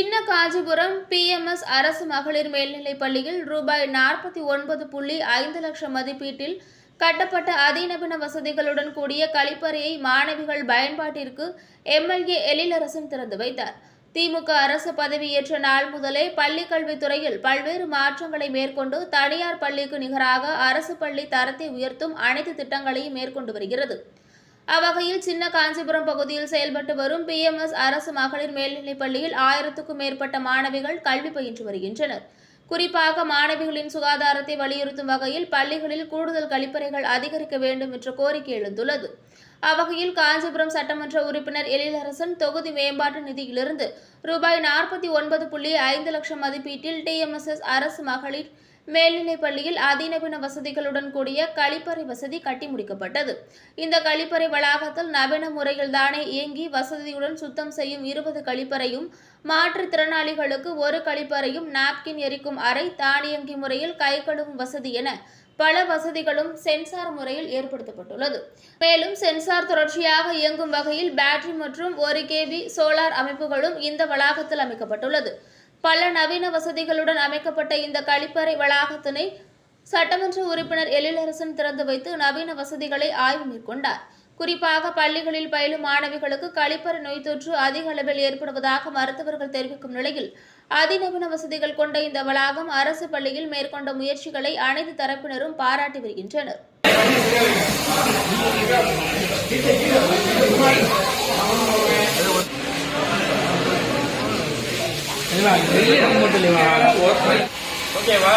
சின்ன காஞ்சிபுரம் பிஎம்எஸ் அரசு மகளிர் மேல்நிலைப் பள்ளியில் ரூபாய் நாற்பத்தி ஒன்பது புள்ளி ஐந்து லட்சம் மதிப்பீட்டில் கட்டப்பட்ட அதிநவீன வசதிகளுடன் கூடிய கழிப்பறையை மாணவிகள் பயன்பாட்டிற்கு எம்எல்ஏ எழிலரசன் திறந்து வைத்தார். திமுக அரசு பதவியேற்ற நாள் முதலே பள்ளிக் கல்வித்துறையில் பல்வேறு மாற்றங்களை மேற்கொண்டு தனியார் பள்ளிக்கு நிகராக அரசு பள்ளி தரத்தை உயர்த்தும் அனைத்து திட்டங்களையும் மேற்கொண்டு வருகிறது. அவ்வகையில் சின்ன காஞ்சிபுரம் பகுதியில் செயல்பட்டு வரும் பிஎம்எஸ் அரசு மகளிர் மேல்நிலைப் பள்ளியில் ஆயிரத்துக்கும் மேற்பட்ட மாணவிகள் கல்வி பயின்று வருகின்றனர். குறிப்பாக மாணவிகளின் சுகாதாரத்தை வலியுறுத்தும் வகையில் பள்ளிகளில் கூடுதல் கழிப்பறைகள் அதிகரிக்க வேண்டும் என்ற கோரிக்கை எழுந்துள்ளது. அவ்வகையில் காஞ்சிபுரம் சட்டமன்ற உறுப்பினர் எழிலரசன் தொகுதி மேம்பாட்டு நிதியிலிருந்து ரூபாய் நாற்பத்தி ஒன்பது புள்ளி ஐந்து லட்சம் மதிப்பீட்டில் டிஎம்எஸ்எஸ் அரசு மகளிர் மேல்நிலைப் பள்ளியில் அதிநவீன வசதிகளுடன் கூடிய கழிப்பறை வசதி கட்டி முடிக்கப்பட்டது. இந்த கழிப்பறை வளாகத்தில் நவீன முறையில் தானே இயங்கி வசதியுடன் சுத்தம் செய்யும் இருபது கழிப்பறையும் மாற்றுத்திறனாளிகளுக்கு ஒரு கழிப்பறையும் நாப்கின் எரிக்கும் அறை தானியங்கி முறையில் கை கழுவும் வசதி என பல வசதிகளும் சென்சார் முறையில் ஏற்படுத்தப்பட்டுள்ளது. மேலும் சென்சார் தொடர்ச்சியாக இயங்கும் வகையில் பேட்டரி மற்றும் ஒரு கேபி சோலார் அமைப்புகளும் இந்த வளாகத்தில் அமைக்கப்பட்டுள்ளது. பல நவீன வசதிகளுடன் அமைக்கப்பட்ட இந்த கழிப்பறை வளாகத்தினை சட்டமன்ற உறுப்பினர் எழிலரசன் திறந்து வைத்து நவீன வசதிகளை ஆய்வு மேற்கொண்டார். குறிப்பாக பள்ளிகளில் பயிலும் மாணவிகளுக்கு கழிப்பறை நோய் தொற்று அதிக அளவில் ஏற்படுவதாக மருத்துவர்கள் தெரிவிக்கும் நிலையில் அதிநவீன வசதிகள் கொண்ட இந்த வளாகம் அரசு பள்ளியில் மேற்கொண்ட முயற்சிகளை அனைத்து தரப்பினரும் பாராட்டி வருகின்றனர். ஓகேவா?